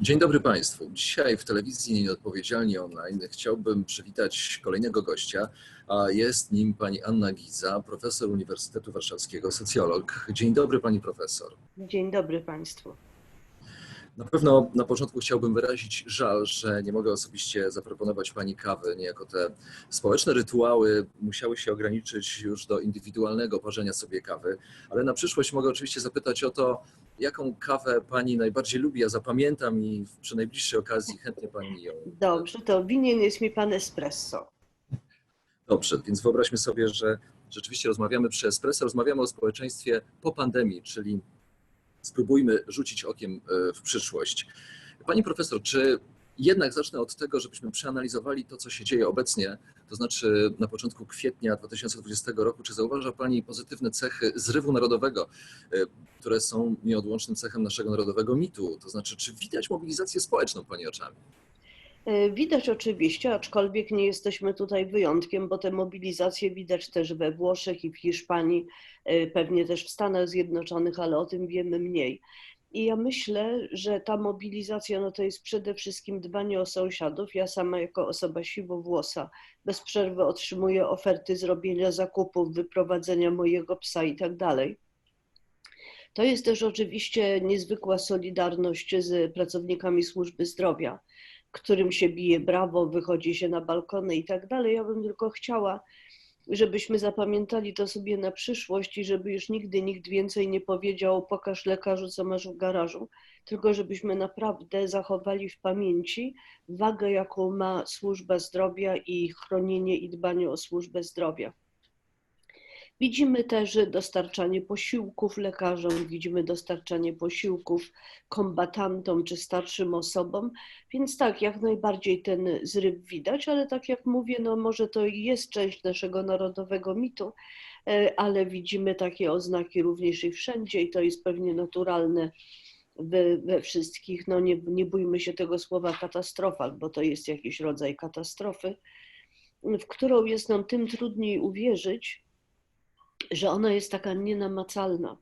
Dzień dobry Państwu. Dzisiaj w telewizji Nieodpowiedzialnie Online chciałbym przywitać kolejnego gościa, a jest nim pani Anna Giza, profesor Uniwersytetu Warszawskiego, socjolog. Dzień dobry Pani Profesor. Dzień dobry Państwu. Na pewno na początku chciałbym wyrazić żal, że nie mogę osobiście zaproponować Pani kawy. Niejako te społeczne rytuały musiały się ograniczyć już do indywidualnego parzenia sobie kawy, ale na przyszłość mogę oczywiście zapytać o to, jaką kawę Pani najbardziej lubi. Ja zapamiętam i przy najbliższej okazji chętnie Pani ją. Dobrze, to winien jest mi Pan espresso. Dobrze, więc wyobraźmy sobie, że rzeczywiście rozmawiamy przy espresso, rozmawiamy o społeczeństwie po pandemii, czyli spróbujmy rzucić okiem e, w przyszłość. Pani profesor, czy jednak zacznę od tego, żebyśmy przeanalizowali to, co się dzieje obecnie, to znaczy na początku kwietnia 2020 roku. Czy zauważa Pani pozytywne cechy zrywu narodowego, e, które są nieodłącznym cechem naszego narodowego mitu? To znaczy, czy widać mobilizację społeczną Pani oczami? E, widać oczywiście, aczkolwiek nie jesteśmy tutaj wyjątkiem, bo te mobilizacje widać też we Włoszech i w Hiszpanii, e, pewnie też w Stanach Zjednoczonych, ale o tym wiemy mniej. I ja myślę, że ta mobilizacja no to jest przede wszystkim dbanie o sąsiadów. Ja sama jako osoba siwowłosa bez przerwy otrzymuję oferty zrobienia zakupów, wyprowadzenia mojego psa i tak dalej. To jest też oczywiście niezwykła solidarność z pracownikami służby zdrowia którym się bije brawo, wychodzi się na balkony i tak dalej. Ja bym tylko chciała, żebyśmy zapamiętali to sobie na przyszłość i żeby już nigdy nikt więcej nie powiedział pokaż lekarzu, co masz w garażu, tylko żebyśmy naprawdę zachowali w pamięci wagę, jaką ma służba zdrowia i chronienie i dbanie o służbę zdrowia. Widzimy też dostarczanie posiłków lekarzom, widzimy dostarczanie posiłków kombatantom czy starszym osobom, więc tak, jak najbardziej ten zryw widać, ale tak jak mówię, no może to jest część naszego narodowego mitu, e, ale widzimy takie oznaki również i wszędzie i to jest pewnie naturalne we, wszystkich, no nie, nie bójmy się tego słowa katastrofa, bo to jest jakiś rodzaj katastrofy, w którą jest nam tym trudniej uwierzyć, że ona jest taka nienamacalna.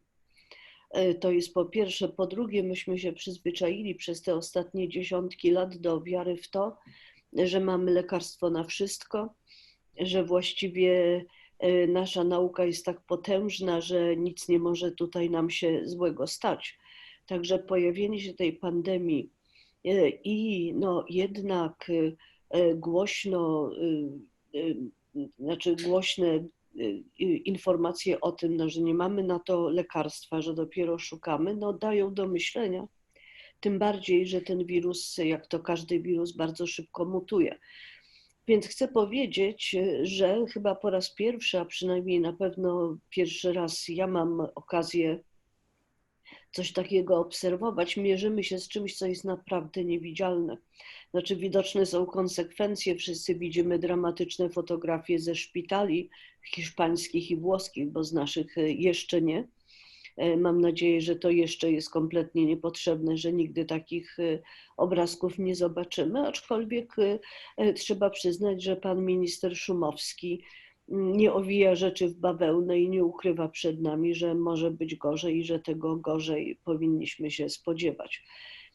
E, to jest po pierwsze. Po drugie, myśmy się przyzwyczaili przez te ostatnie dziesiątki lat do wiary w to, że mamy lekarstwo na wszystko, że właściwie e, nasza nauka jest tak potężna, że nic nie może tutaj nam się złego stać. Także pojawienie się tej pandemii e, i no jednak głośno, znaczy głośne informacje o tym, no, że nie mamy na to lekarstwa, że dopiero szukamy, no, dają do myślenia. Tym bardziej, że ten wirus, jak to każdy wirus, bardzo szybko mutuje. Więc chcę powiedzieć, że chyba po raz pierwszy, a przynajmniej na pewno pierwszy raz ja mam okazję coś takiego obserwować, mierzymy się z czymś, co jest naprawdę niewidzialne. Znaczy, widoczne są konsekwencje. Wszyscy widzimy dramatyczne fotografie ze szpitali hiszpańskich i włoskich, bo z naszych e, jeszcze nie. E, mam nadzieję, że to jeszcze jest kompletnie niepotrzebne, że nigdy takich e, obrazków nie zobaczymy, aczkolwiek trzeba przyznać, że pan minister Szumowski nie owija rzeczy w bawełnę i nie ukrywa przed nami, że może być gorzej i że tego gorzej powinniśmy się spodziewać.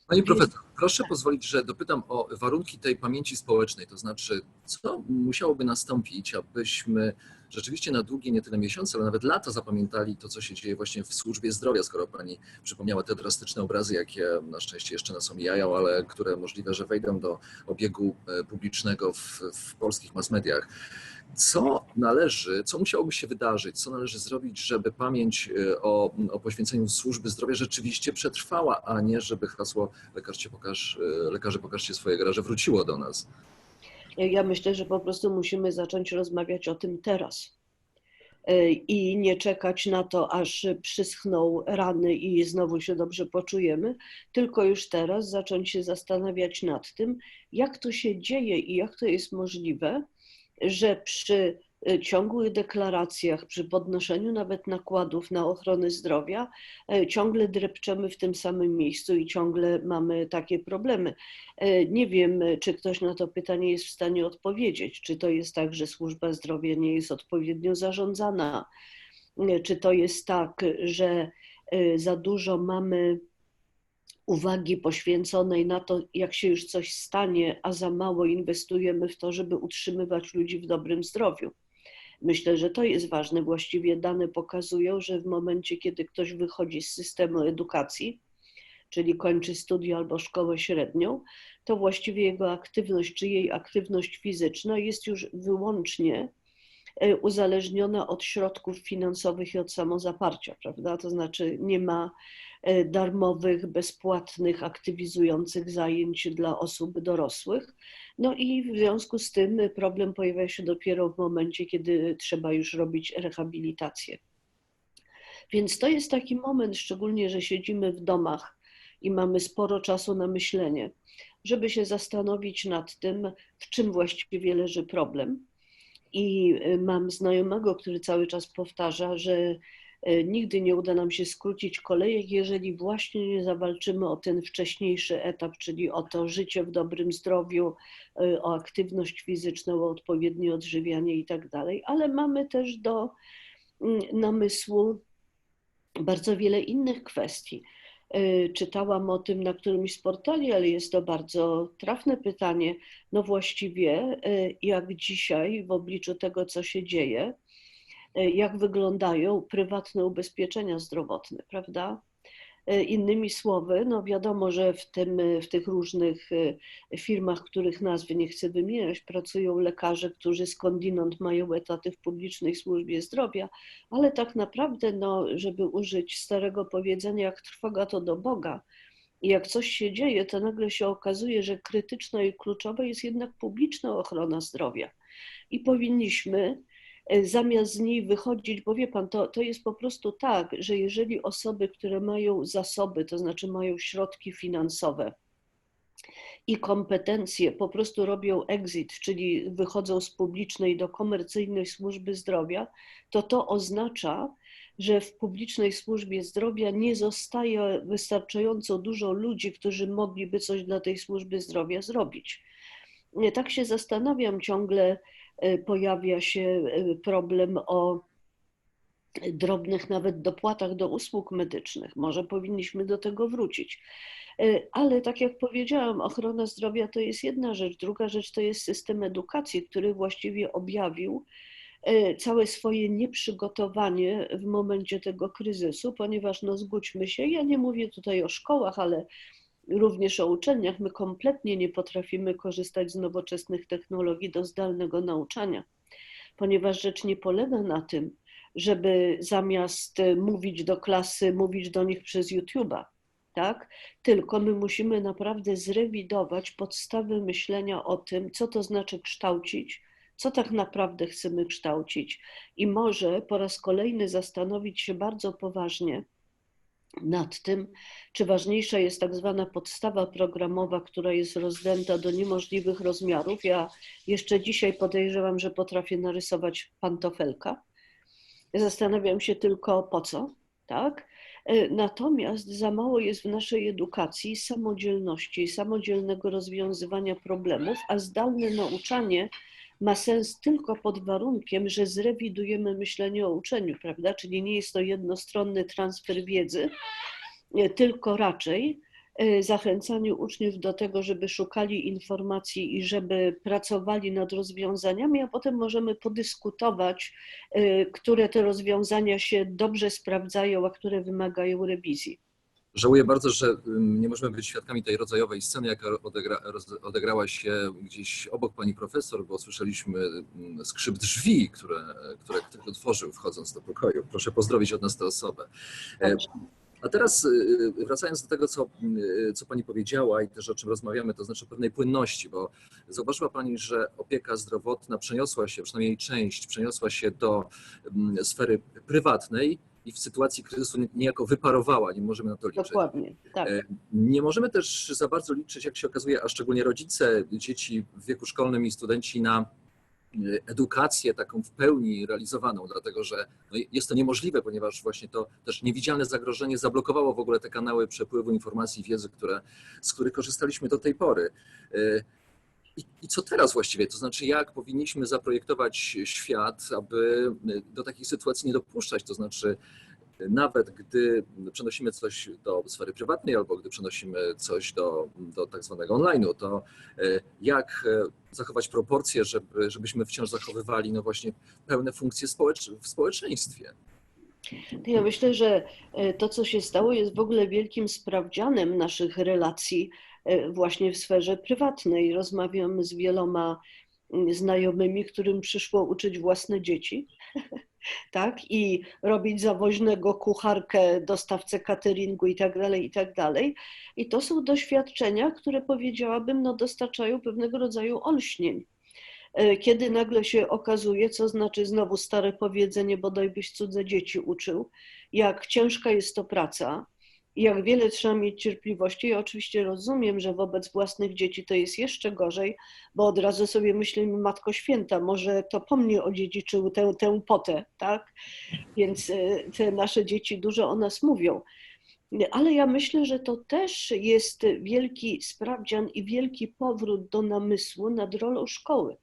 Pani profesor, proszę pozwolić, że dopytam o warunki tej pamięci społecznej, to znaczy, co musiałoby nastąpić, abyśmy rzeczywiście na długie, nie tyle miesiące, ale nawet lata zapamiętali to, co się dzieje właśnie w służbie zdrowia, skoro pani przypomniała te drastyczne obrazy, jakie na szczęście jeszcze nas omijają, ale które możliwe, że wejdą do obiegu e, publicznego w, w polskich mass mediach. Co należy, co musiałoby się wydarzyć, co należy zrobić, żeby pamięć e, o, o poświęceniu służby zdrowia rzeczywiście przetrwała, a nie żeby hasło lekarze, pokaż, e, lekarze pokażcie swoje garaże wróciło do nas? Ja myślę, że po prostu musimy zacząć rozmawiać o tym teraz e, i nie czekać na to, aż przyschną rany i znowu się dobrze poczujemy, tylko już teraz zacząć się zastanawiać nad tym, jak to się dzieje i jak to jest możliwe, że przy e, ciągłych deklaracjach, przy podnoszeniu nawet nakładów na ochronę zdrowia, e, ciągle drepczemy w tym samym miejscu i ciągle mamy takie problemy. E, nie wiem, czy ktoś na to pytanie jest w stanie odpowiedzieć. Czy to jest tak, że służba zdrowia nie jest odpowiednio zarządzana? Czy to jest tak, że za dużo mamy uwagi poświęconej na to, jak się już coś stanie, a za mało inwestujemy w to, żeby utrzymywać ludzi w dobrym zdrowiu. Myślę, że to jest ważne. Właściwie dane pokazują, że w momencie, kiedy ktoś wychodzi z systemu edukacji, czyli kończy studia albo szkołę średnią, to właściwie jego aktywność czy jej aktywność fizyczna jest już wyłącznie e, uzależniona od środków finansowych i od samozaparcia, prawda? To znaczy nie ma darmowych, bezpłatnych, aktywizujących zajęć dla osób dorosłych. No i w związku z tym problem pojawia się dopiero w momencie, kiedy trzeba już robić rehabilitację. Więc to jest taki moment, szczególnie, że siedzimy w domach i mamy sporo czasu na myślenie, żeby się zastanowić nad tym, w czym właściwie leży problem. I y, mam znajomego, który cały czas powtarza, że nigdy nie uda nam się skrócić kolejek, jeżeli właśnie nie zawalczymy o ten wcześniejszy etap, czyli o to życie w dobrym zdrowiu, y, o aktywność fizyczną, o odpowiednie odżywianie i tak dalej. Ale mamy też do mm, namysłu bardzo wiele innych kwestii. E, czytałam o tym na którymś z portali, ale jest to bardzo trafne pytanie. No właściwie, e, jak dzisiaj w obliczu tego, co się dzieje, e, jak wyglądają prywatne ubezpieczenia zdrowotne, prawda? E, innymi słowy, no wiadomo, że w, tym, w tych różnych e, firmach, których nazwy nie chcę wymieniać, pracują lekarze, którzy skądinąd mają etaty w publicznej służbie zdrowia, ale tak naprawdę, no, żeby użyć starego powiedzenia, jak trwoga to do Boga, i jak coś się dzieje, to nagle się okazuje, że krytyczna i kluczowa jest jednak publiczna ochrona zdrowia. I powinniśmy E, zamiast z niej wychodzić, bo wie pan, to, to jest po prostu tak, że jeżeli osoby, które mają zasoby, to znaczy mają środki finansowe, i kompetencje po prostu robią exit, czyli wychodzą z publicznej do komercyjnej służby zdrowia, to to oznacza, że w publicznej służbie zdrowia nie zostaje wystarczająco dużo ludzi, którzy mogliby coś dla tej służby zdrowia zrobić. Tak się zastanawiam ciągle, E, pojawia się e, problem o drobnych nawet dopłatach do usług medycznych. Może powinniśmy do tego wrócić. E, ale tak jak powiedziałam, ochrona zdrowia to jest jedna rzecz. Druga rzecz to jest system edukacji, który właściwie objawił całe swoje nieprzygotowanie w momencie tego kryzysu, ponieważ no zgódźmy się, ja nie mówię tutaj o szkołach, ale również o uczelniach, my kompletnie nie potrafimy korzystać z nowoczesnych technologii do zdalnego nauczania, ponieważ rzecz nie polega na tym, żeby zamiast mówić do klasy, mówić do nich przez YouTube'a, tak? Tylko my musimy naprawdę zrewidować podstawy myślenia o tym, co to znaczy kształcić, co tak naprawdę chcemy kształcić. I może po raz kolejny zastanowić się bardzo poważnie, nad tym, czy ważniejsza jest tak zwana podstawa programowa, która jest rozdęta do niemożliwych rozmiarów. Ja jeszcze dzisiaj podejrzewam, że potrafię narysować pantofelka. Zastanawiam się tylko po co, tak? Natomiast za mało jest w naszej edukacji samodzielności, samodzielnego rozwiązywania problemów, a zdalne nauczanie ma sens tylko pod warunkiem, że zrewidujemy myślenie o uczeniu, prawda? Czyli nie jest to jednostronny transfer wiedzy, tylko raczej e, zachęcanie uczniów do tego, żeby szukali informacji i żeby pracowali nad rozwiązaniami, a potem możemy podyskutować, e, które te rozwiązania się dobrze sprawdzają, a które wymagają rewizji. Żałuję bardzo, że nie możemy być świadkami tej rodzajowej sceny, jaka odegra, odegrała się gdzieś obok pani profesor, bo słyszeliśmy skrzyp drzwi, które, które ktoś otworzył wchodząc do pokoju. Proszę pozdrowić od nas tę osobę. E, a teraz y, wracając do tego, co, y, co Pani powiedziała i też o czym rozmawiamy, to znaczy pewnej płynności, bo zauważyła Pani, że opieka zdrowotna przeniosła się, przynajmniej część, przeniosła się do sfery prywatnej, i w sytuacji kryzysu niejako wyparowała, nie możemy na to liczyć. Dokładnie, tak. E, nie możemy też za bardzo liczyć, jak się okazuje, a szczególnie rodzice dzieci w wieku szkolnym i studenci na e, edukację taką w pełni realizowaną, dlatego że no jest to niemożliwe, ponieważ właśnie to też niewidzialne zagrożenie zablokowało w ogóle te kanały przepływu informacji i wiedzy, które, z których korzystaliśmy do tej pory. E, i, I, co teraz właściwie? To znaczy, jak powinniśmy zaprojektować świat, aby do takich sytuacji nie dopuszczać? To znaczy, nawet gdy przenosimy coś do sfery prywatnej albo gdy przenosimy coś do, do tak zwanego online'u, to jak zachować proporcje, żeby, żebyśmy wciąż zachowywali no właśnie pełne funkcje społecz w społeczeństwie? Ja myślę, że to, co się stało, jest w ogóle wielkim sprawdzianem naszych relacji właśnie w sferze prywatnej. Rozmawiam z wieloma znajomymi, którym przyszło uczyć własne dzieci, tak, i robić zawoźnego kucharkę, dostawcę cateringu i tak dalej, i tak dalej. I to są doświadczenia, które powiedziałabym, no dostarczają pewnego rodzaju olśnień. Kiedy nagle się okazuje, co znaczy znowu stare powiedzenie, bodaj byś cudze dzieci uczył, jak ciężka jest to praca, jak wiele trzeba mieć cierpliwości. Ja oczywiście rozumiem, że wobec własnych dzieci to jest jeszcze gorzej, bo od razu sobie myślimy, Matko Święta, może to po mnie odziedziczył tę, tę potę, tak? Więc e, te nasze dzieci dużo o nas mówią. Ale ja myślę, że to też jest wielki sprawdzian i wielki powrót do namysłu nad rolą szkoły,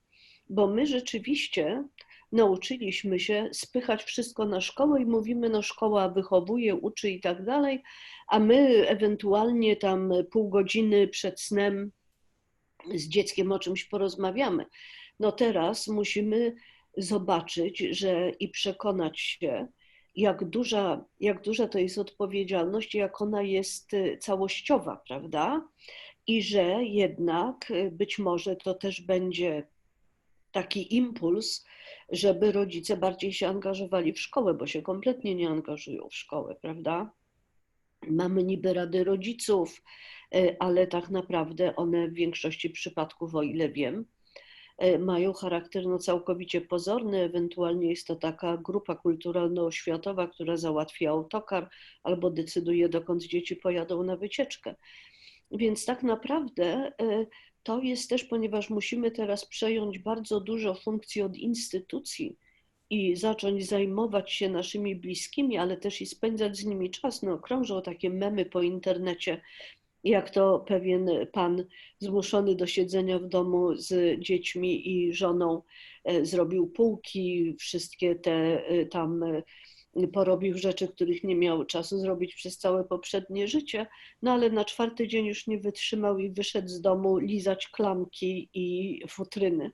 bo my rzeczywiście nauczyliśmy się spychać wszystko na szkołę i mówimy, no szkoła wychowuje, uczy i tak dalej, a my ewentualnie tam pół godziny przed snem z dzieckiem o czymś porozmawiamy. No teraz musimy zobaczyć, że i przekonać się, jak duża, jak duża to jest odpowiedzialność, jak ona jest całościowa, prawda? I że jednak być może to też będzie taki impuls, żeby rodzice bardziej się angażowali w szkołę, bo się kompletnie nie angażują w szkołę, prawda? Mamy niby rady rodziców, e, ale tak naprawdę one w większości przypadków, o ile wiem, e, mają charakter no, całkowicie pozorny. Ewentualnie jest to taka grupa kulturalno-oświatowa, która załatwia autokar albo decyduje, dokąd dzieci pojadą na wycieczkę. Więc tak naprawdę e, to jest też, ponieważ musimy teraz przejąć bardzo dużo funkcji od instytucji i zacząć zajmować się naszymi bliskimi, ale też i spędzać z nimi czas. No, krążą takie memy po internecie, jak to pewien pan zmuszony do siedzenia w domu z dziećmi i żoną e, zrobił półki, wszystkie te e, tam e, porobił rzeczy, których nie miał czasu zrobić przez całe poprzednie życie, no ale na czwarty dzień już nie wytrzymał i wyszedł z domu lizać klamki i futryny.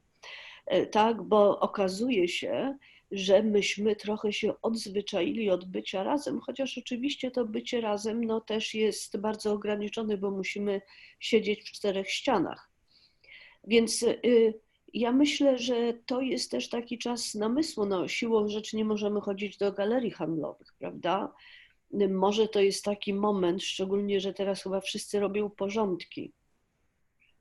E, tak, bo okazuje się, że myśmy trochę się odzwyczaili od bycia razem, chociaż oczywiście to bycie razem no, też jest bardzo ograniczone, bo musimy siedzieć w czterech ścianach. Więc y, ja myślę, że to jest też taki czas namysłu. No, siłą rzeczy nie możemy chodzić do galerii handlowych, prawda? Może to jest taki moment, szczególnie, że teraz chyba wszyscy robią porządki,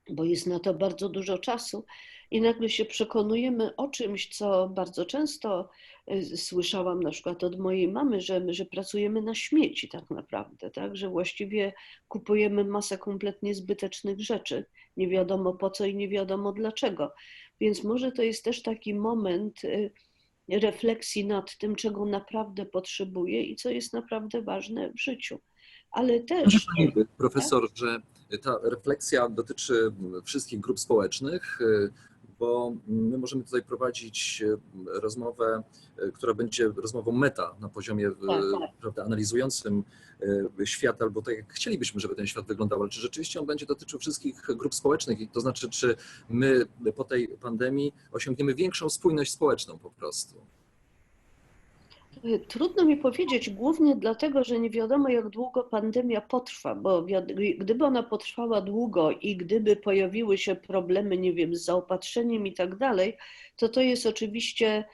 bo jest na to bardzo dużo czasu i nagle się przekonujemy o czymś, co bardzo często y, słyszałam na przykład od mojej mamy, że, że pracujemy na śmieci tak naprawdę, tak? że właściwie kupujemy masę kompletnie zbytecznych rzeczy, nie wiadomo po co i nie wiadomo dlaczego. Więc może to jest też taki moment y, refleksji nad tym, czego naprawdę potrzebuję i co jest naprawdę ważne w życiu. Ale też. Pani profesor, że ta refleksja dotyczy wszystkich grup społecznych, y, bo my możemy tutaj prowadzić e, rozmowę, e, która będzie rozmową meta na poziomie e, tak, tak. Prawda, analizującym świat, albo tak jak chcielibyśmy, żeby ten świat wyglądał, ale czy rzeczywiście on będzie dotyczył wszystkich grup społecznych i to znaczy, czy my po tej pandemii osiągniemy większą spójność społeczną po prostu? Trudno mi powiedzieć, głównie dlatego, że nie wiadomo, jak długo pandemia potrwa, bo gdyby ona potrwała długo i gdyby pojawiły się problemy, nie wiem, z zaopatrzeniem i tak dalej, to to jest oczywiście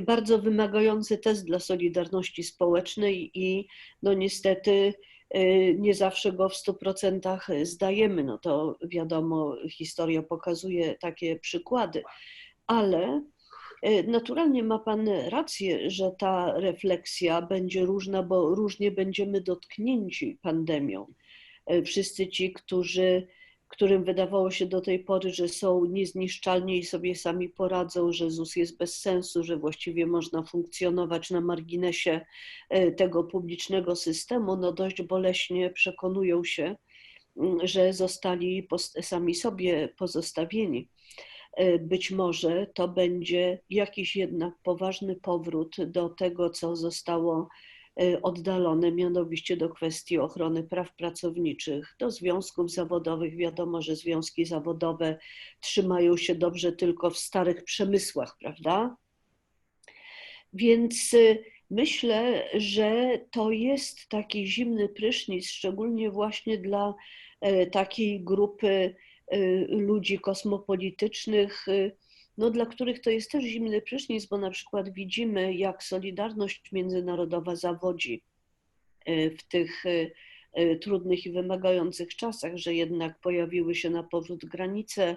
bardzo wymagający test dla Solidarności Społecznej i no niestety y, nie zawsze go w 100% zdajemy. No to wiadomo, historia pokazuje takie przykłady, ale E, naturalnie ma Pan rację, że ta refleksja będzie różna, bo różnie będziemy dotknięci pandemią. E, wszyscy ci, którzy, którym wydawało się do tej pory, że są niezniszczalni i sobie sami poradzą, że ZUS jest bez sensu, że właściwie można funkcjonować na marginesie e, tego publicznego systemu, no dość boleśnie przekonują się, że zostali sami sobie pozostawieni. E, być może to będzie jakiś jednak poważny powrót do tego, co zostało y, oddalone, mianowicie do kwestii ochrony praw pracowniczych, do związków zawodowych. Wiadomo, że związki zawodowe trzymają się dobrze tylko w starych przemysłach, prawda? Więc y, myślę, że to jest taki zimny prysznic, szczególnie właśnie dla e, takiej grupy ludzi kosmopolitycznych, y, no, dla których to jest też zimny prysznic, bo na przykład widzimy, jak Solidarność Międzynarodowa zawodzi w tych trudnych i wymagających czasach, że jednak pojawiły się na powrót granice.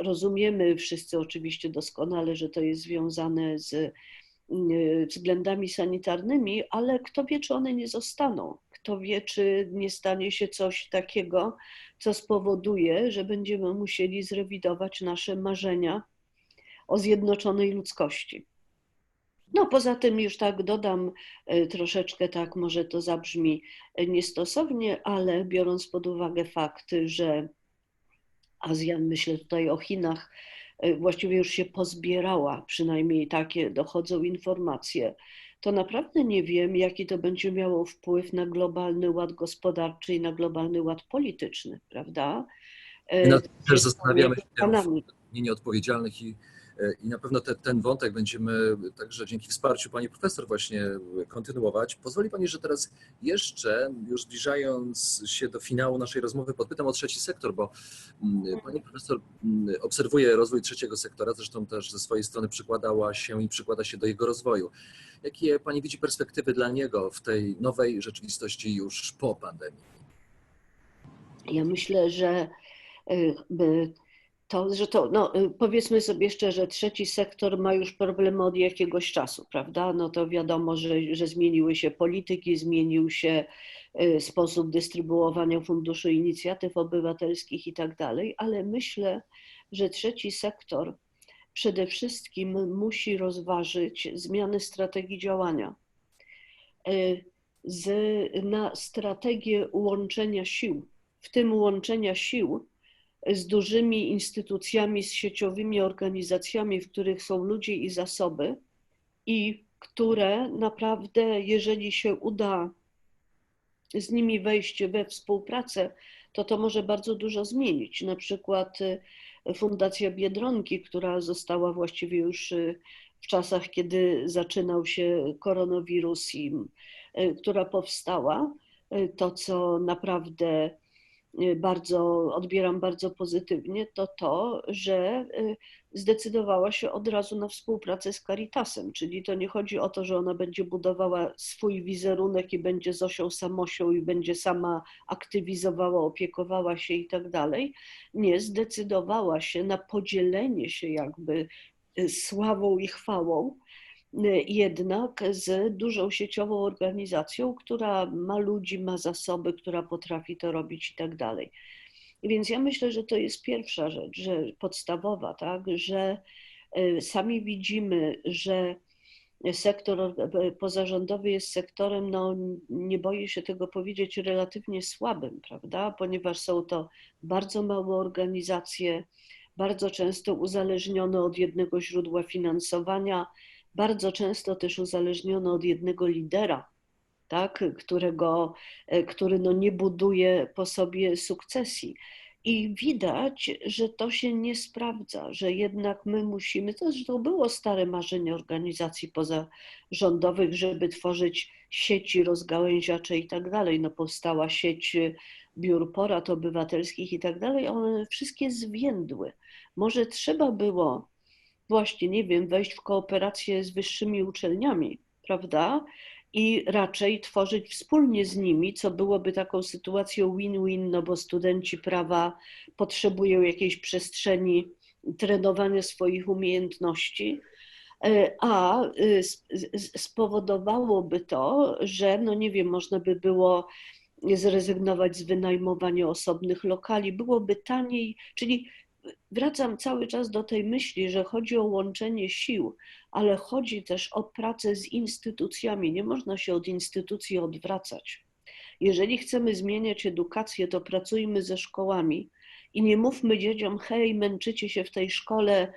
Rozumiemy wszyscy oczywiście doskonale, że to jest związane z Y, względami sanitarnymi, ale kto wie, czy one nie zostaną. Kto wie, czy nie stanie się coś takiego, co spowoduje, że będziemy musieli zrewidować nasze marzenia o zjednoczonej ludzkości. No, poza tym już tak dodam y, troszeczkę, tak może to zabrzmi niestosownie, ale biorąc pod uwagę fakt, że Azja, myślę tutaj o Chinach, E, właściwie już się pozbierała, przynajmniej takie dochodzą informacje, to naprawdę nie wiem, jaki to będzie miało wpływ na globalny ład gospodarczy i na globalny ład polityczny, prawda? Tym też zastanawiamy się w nieodpowiedzialnych i I na pewno te, ten wątek będziemy także dzięki wsparciu pani profesor właśnie kontynuować. Pozwoli pani, że teraz jeszcze, już zbliżając się do finału naszej rozmowy, podpytam o trzeci sektor, bo mm, pani profesor mm, obserwuje rozwój trzeciego sektora, zresztą też ze swojej strony przykładała się i przykłada się do jego rozwoju. Jakie pani widzi perspektywy dla niego w tej nowej rzeczywistości już po pandemii? Ja myślę, że y, to, że to, no, y, powiedzmy sobie szczerze, trzeci sektor ma już problemy od jakiegoś czasu, prawda? No to wiadomo, że, że zmieniły się polityki, zmienił się y, sposób dystrybuowania funduszy inicjatyw obywatelskich i tak dalej, ale myślę, że trzeci sektor przede wszystkim musi rozważyć zmiany strategii działania. Y, z, na strategię łączenia sił, w tym łączenia sił z dużymi instytucjami, z sieciowymi organizacjami, w których są ludzie i zasoby, i które naprawdę, jeżeli się uda z nimi wejść we współpracę, to to może bardzo dużo zmienić. Na przykład y, Fundacja Biedronki, która została właściwie już y, w czasach, kiedy zaczynał się koronawirus i y, która powstała, to co naprawdę bardzo odbieram bardzo pozytywnie, to to, że y, zdecydowała się od razu na współpracę z Caritasem, czyli to nie chodzi o to, że ona będzie budowała swój wizerunek i będzie Zosią Samosią i będzie sama aktywizowała, opiekowała się i tak dalej. Nie, zdecydowała się na podzielenie się jakby y, sławą i chwałą jednak z dużą sieciową organizacją, która ma ludzi, ma zasoby, która potrafi to robić i tak dalej. Więc ja myślę, że to jest pierwsza rzecz, że podstawowa, tak, że e, sami widzimy, że sektor e, pozarządowy jest sektorem, no nie boję się tego powiedzieć, relatywnie słabym, prawda, ponieważ są to bardzo małe organizacje, bardzo często uzależnione od jednego źródła finansowania, bardzo często też uzależnione od jednego lidera, tak, którego, e, który no nie buduje po sobie sukcesji. I widać, że to się nie sprawdza, że jednak my musimy, to zresztą było stare marzenie organizacji pozarządowych, żeby tworzyć sieci rozgałęziacze i tak dalej. No powstała sieć biur porad obywatelskich i tak dalej, one wszystkie zwiędły. Może trzeba było właśnie, nie wiem, wejść w kooperację z wyższymi uczelniami, prawda? I raczej tworzyć wspólnie z nimi, co byłoby taką sytuacją win-win, no bo studenci prawa potrzebują jakiejś przestrzeni trenowania swoich umiejętności, e, a y, spowodowałoby to, że, no nie wiem, można by było zrezygnować z wynajmowania osobnych lokali, byłoby taniej, czyli wracam cały czas do tej myśli, że chodzi o łączenie sił, ale chodzi też o pracę z instytucjami. Nie można się od instytucji odwracać. Jeżeli chcemy zmieniać edukację, to pracujmy ze szkołami I nie mówmy dzieciom, hej, męczycie się w tej szkole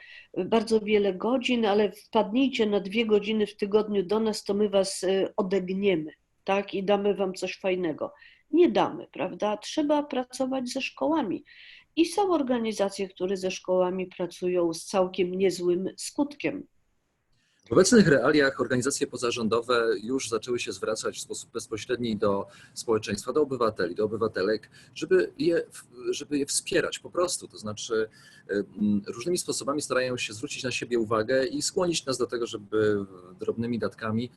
bardzo wiele godzin, ale wpadnijcie na dwie godziny w tygodniu do nas, to my was y, odegniemy, tak? I damy wam coś fajnego. Nie damy, prawda? Trzeba pracować ze szkołami. I są organizacje, które ze szkołami pracują z całkiem niezłym skutkiem. W obecnych realiach organizacje pozarządowe już zaczęły się zwracać w sposób bezpośredni do społeczeństwa, do obywateli, do obywatelek, żeby je, żeby je wspierać po prostu. To znaczy mm, różnymi sposobami starają się zwrócić na siebie uwagę i skłonić nas do tego, żeby drobnymi datkami,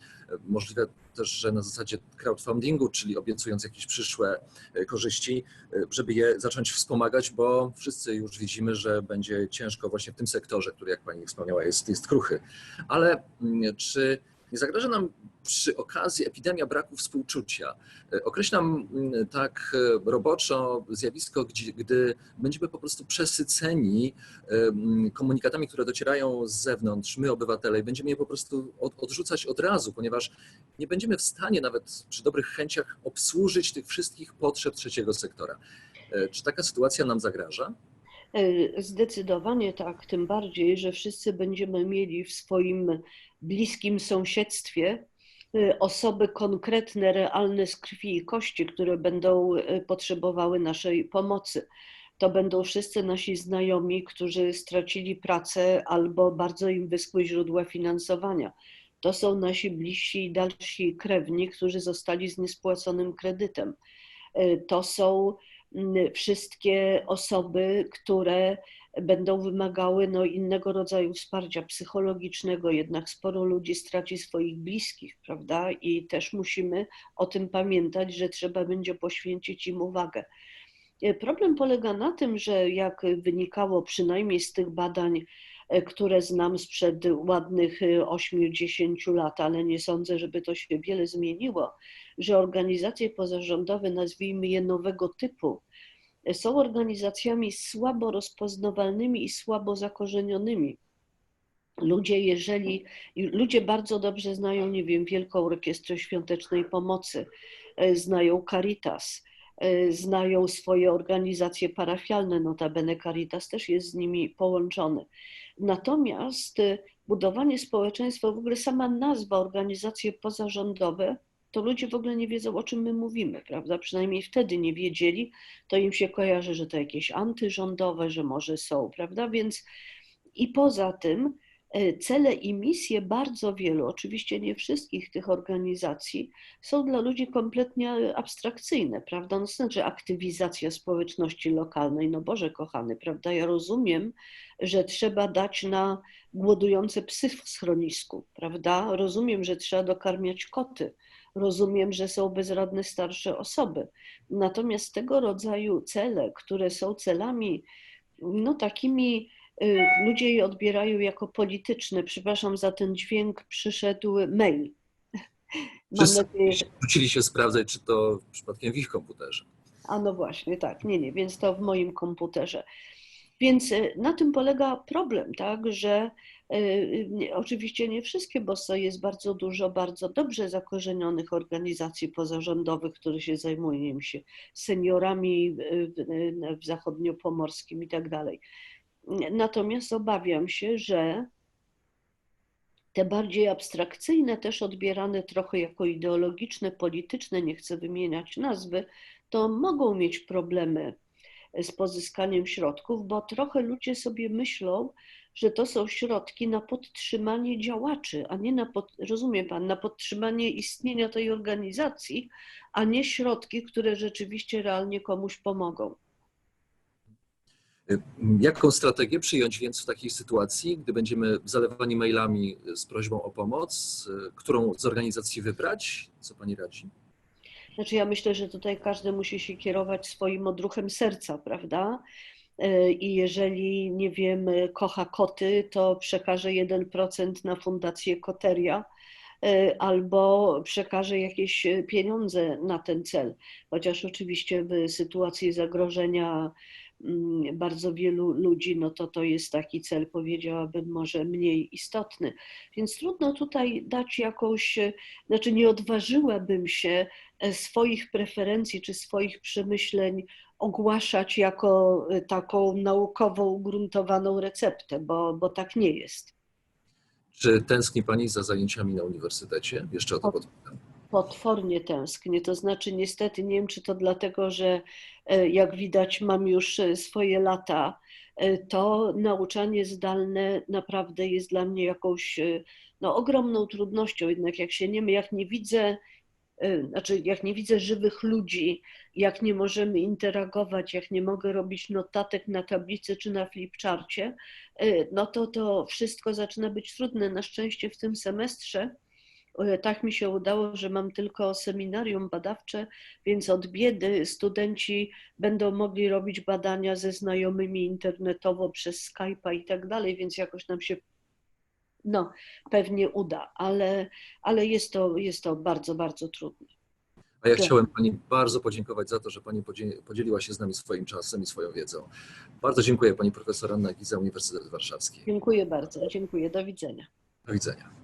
możliwe też, że na zasadzie crowdfundingu, czyli obiecując jakieś przyszłe e, korzyści, żeby je zacząć wspomagać, bo wszyscy już widzimy, że będzie ciężko właśnie w tym sektorze, który, jak Pani wspomniała, jest, jest kruchy. Ale mm, czy nie zagraża nam przy okazji epidemia braku współczucia. E, określam mm, tak e, roboczo zjawisko, gdy będziemy po prostu przesyceni e, mm, komunikatami, które docierają z zewnątrz, my obywatele, i będziemy je po prostu odrzucać od razu, ponieważ nie będziemy w stanie nawet przy dobrych chęciach obsłużyć tych wszystkich potrzeb trzeciego sektora. Czy taka sytuacja nam zagraża? Zdecydowanie tak, tym bardziej, że wszyscy będziemy mieli w swoim bliskim sąsiedztwie y, osoby konkretne, realne z krwi i kości, które będą y, potrzebowały naszej pomocy. To będą wszyscy nasi znajomi, którzy stracili pracę albo bardzo im wyschły źródła finansowania. To są nasi bliżsi i dalsi krewni, którzy zostali z niespłaconym kredytem. To są wszystkie osoby, które będą wymagały no, innego rodzaju wsparcia psychologicznego, jednak sporo ludzi straci swoich bliskich, prawda? I też musimy o tym pamiętać, że trzeba będzie poświęcić im uwagę. E, problem polega na tym, że jak wynikało przynajmniej z tych badań, które znam sprzed ładnych 8-10 e, lat, ale nie sądzę, żeby to się wiele zmieniło, że organizacje pozarządowe, nazwijmy je nowego typu, są organizacjami słabo rozpoznawalnymi i słabo zakorzenionymi. Ludzie, jeżeli ludzie bardzo dobrze znają, nie wiem, Wielką Orkiestrę Świątecznej Pomocy, e, znają Caritas, e, znają swoje organizacje parafialne, notabene Caritas też jest z nimi połączony. Natomiast e, budowanie społeczeństwa, w ogóle sama nazwa organizacje pozarządowe to ludzie w ogóle nie wiedzą, o czym my mówimy, prawda? Przynajmniej wtedy nie wiedzieli, to im się kojarzy, że to jakieś antyrządowe, że może są, prawda? Więc i poza tym cele i misje bardzo wielu, oczywiście nie wszystkich tych organizacji, są dla ludzi kompletnie abstrakcyjne, prawda? No znaczy aktywizacja społeczności lokalnej, no Boże kochany, prawda? Ja rozumiem, że trzeba dać na głodujące psy w schronisku, prawda? Rozumiem, że trzeba dokarmiać koty, rozumiem, że są bezrodne starsze osoby. Natomiast tego rodzaju cele, które są celami, no takimi, ludzie je odbierają jako polityczne. Przepraszam za ten dźwięk, przyszedł mail. Wszyscy Wrócili się sprawdzać, czy to przypadkiem w ich komputerze. A no właśnie, tak, nie, nie, więc to w moim komputerze. Więc y, na tym polega problem, tak, że y, oczywiście nie wszystkie, bo jest bardzo dużo bardzo dobrze zakorzenionych organizacji pozarządowych, które się zajmują się seniorami w zachodniopomorskim i tak dalej. Natomiast obawiam się, że te bardziej abstrakcyjne, też odbierane trochę jako ideologiczne, polityczne, nie chcę wymieniać nazwy, to mogą mieć problemy z pozyskaniem środków, bo trochę ludzie sobie myślą, że to są środki na podtrzymanie działaczy, a nie na, pod, rozumie pan, na podtrzymanie istnienia tej organizacji, a nie środki, które rzeczywiście realnie komuś pomogą. Jaką strategię przyjąć więc w takiej sytuacji, gdy będziemy zalewani mailami z prośbą o pomoc? Którą z organizacji wybrać? Co pani radzi? Znaczy ja myślę, że tutaj każdy musi się kierować swoim odruchem serca, prawda? E, I jeżeli, nie wiem, kocha koty, to przekaże 1% na fundację Koteria e, albo przekaże jakieś pieniądze na ten cel. Chociaż oczywiście w sytuacji zagrożenia bardzo wielu ludzi, no to to jest taki cel, powiedziałabym, może mniej istotny. Więc trudno tutaj dać jakąś, e, znaczy nie odważyłabym się e, swoich preferencji czy swoich przemyśleń ogłaszać jako y, taką naukowo ugruntowaną receptę, bo, bo tak nie jest. Czy tęskni Pani za zajęciami na uniwersytecie? Jeszcze o to podpytam. Potwornie tęsknię. To znaczy, niestety, nie wiem, czy to dlatego, że e, jak widać, mam już e, swoje lata, e, to nauczanie zdalne naprawdę jest dla mnie jakąś no, ogromną trudnością. Jednak jak się nie, jak nie widzę, znaczy jak nie widzę żywych ludzi, jak nie możemy interagować, jak nie mogę robić notatek na tablicy czy na flipcharcie, no to to wszystko zaczyna być trudne. Na szczęście w tym semestrze tak mi się udało, że mam tylko seminarium badawcze, więc od biedy studenci będą mogli robić badania ze znajomymi internetowo przez Skype'a i tak dalej, więc jakoś nam się no, pewnie uda, ale, ale jest, to, jest to bardzo, bardzo trudne. A ja Tak. chciałem Pani bardzo podziękować za to, że Pani podzie- podzieliła się z nami swoim czasem i swoją wiedzą. Bardzo dziękuję Pani profesor Anna Giza, Uniwersytet Warszawski. Dziękuję bardzo, dziękuję, do widzenia. Do widzenia.